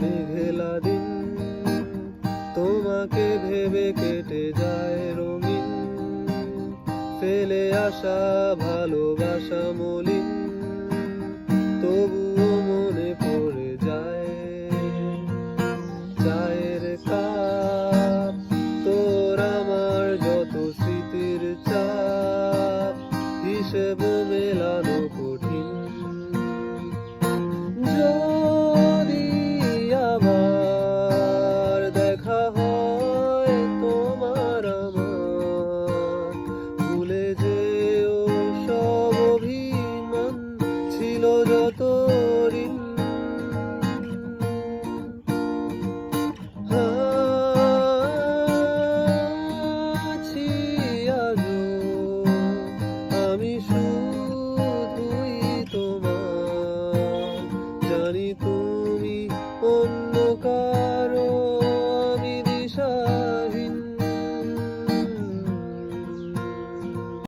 মেঘেলা দিন, তোমাকে ভেবে কেটে যায় রঙিন। ফেলে আসা ভালোবাসা মলিন, তবুও মনে পড়ে যায়। চায়ের কাপ, তোর আমার যত স্মৃতির চাপ হিসেব মেলানো কঠিন। Maricô.